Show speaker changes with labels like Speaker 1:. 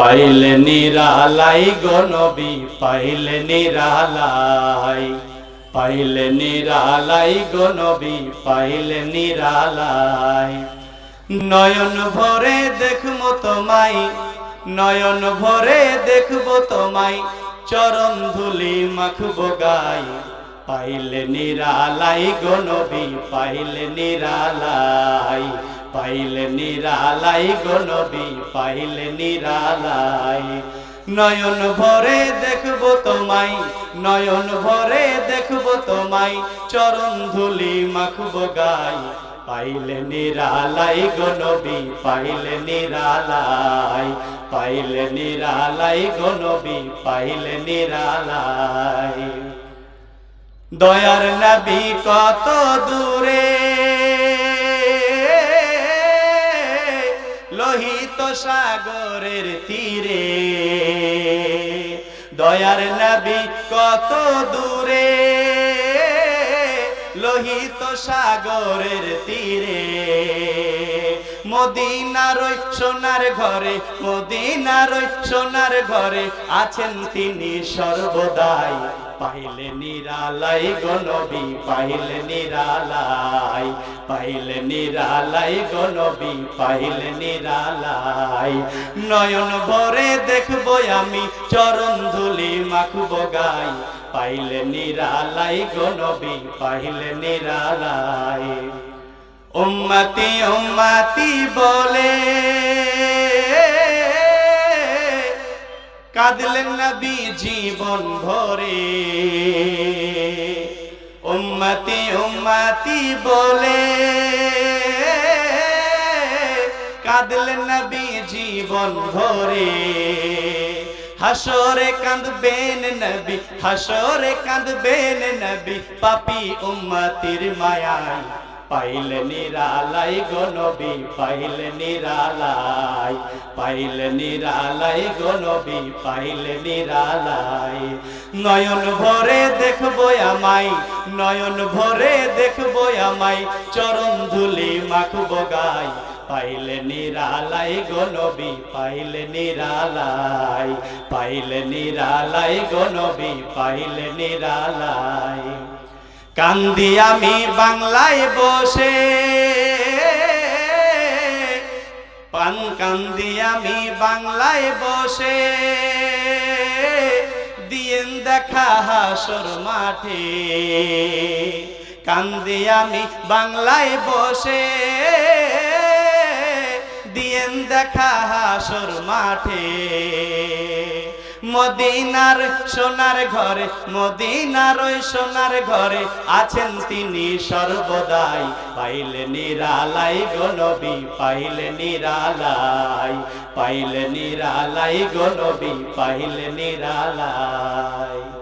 Speaker 1: পাইলে নিরালাই গনবী পাইলে নিরালাই। পাইলে নিরালাই গনবী পাইলে নিরালাই। নয়ন ভরে দেখব তোমায়, নয়ন ভরে দেখব তোমাই চরণ ধুলি মাখবো গাই। পাইলে নিরালাই গনবী পাইলে নিরালাই। পাইলে নিরালাই গনবী পাইলে নিরালাই। নয়ন ভরে দেখব তোমায়, নয়ন ভরে দেখব তোমায়, চরণ ধুলি মাখব গাই। পাইলে নিরালাই গনবী পাইলে নিরালাই। পাইলে নিরালাই গনবী পাইলে নিরালাই। দয়ার নবী কত দূরে সাগরের তীরে। দয়ার নবী কত দূরে, লোহিত সাগরের তীরে। মদিনার ওই সোনার ঘরে, মদিনার ওই সোনার ঘরে আছেন তিনি সর্বদাই। পাইলে নিরালাই গনবী, পাইলে নিরালাই পাইলে নিরালাই গনবী, পাইলে নিরালাই। নয়ন ভরে দেখব আমি, চরণ ধুলি মাখবো গাই, পাইলে নিরালাই গনবী, পাইলে নিরালাই। উম্মতি উম্মতি বলে কাঁদলেন নবী জীবন ভরে। উম্মতি উম্মতি বলে, কাঁদলেন নবী জীবন ভরে। হাসরে কাঁদবেন নবী, হাসরে কাঁদবেন নবী, পাপি উম্মতির মায়ায় পাইলে নিরালাই গনবী পাইলে নিরালাই পাইলে নিরালাই গনবী পাইলে নিরালাই। নয়ন ভরে দেখব আমাই নয়ন ভরে দেখব আমায়, চরণ ধুলি মাখবো গাই। পাইলে নিরালাই গনবী পাইলে নিরালাই পাইলে নিরালাই গনবী পাইলে নিরালাই। কান্দি আমি বাংলায় বসে। পান কান্দি আমি বাংলায় বসে। দিয়েন দেখা হাসর মাঠে। কান্দি আমি বাংলায় বসে। দিয়েন দেখা হাসর মাঠে। মদিনার সোনার ঘরে, মদিনার ওই সোনার ঘরে আছেন তিনি সর্বদাই। পাইলে নিরালাই গনবী পাইলে নিরালাই পাইলে নিরালাই গনবী পাইলে নিরালাই।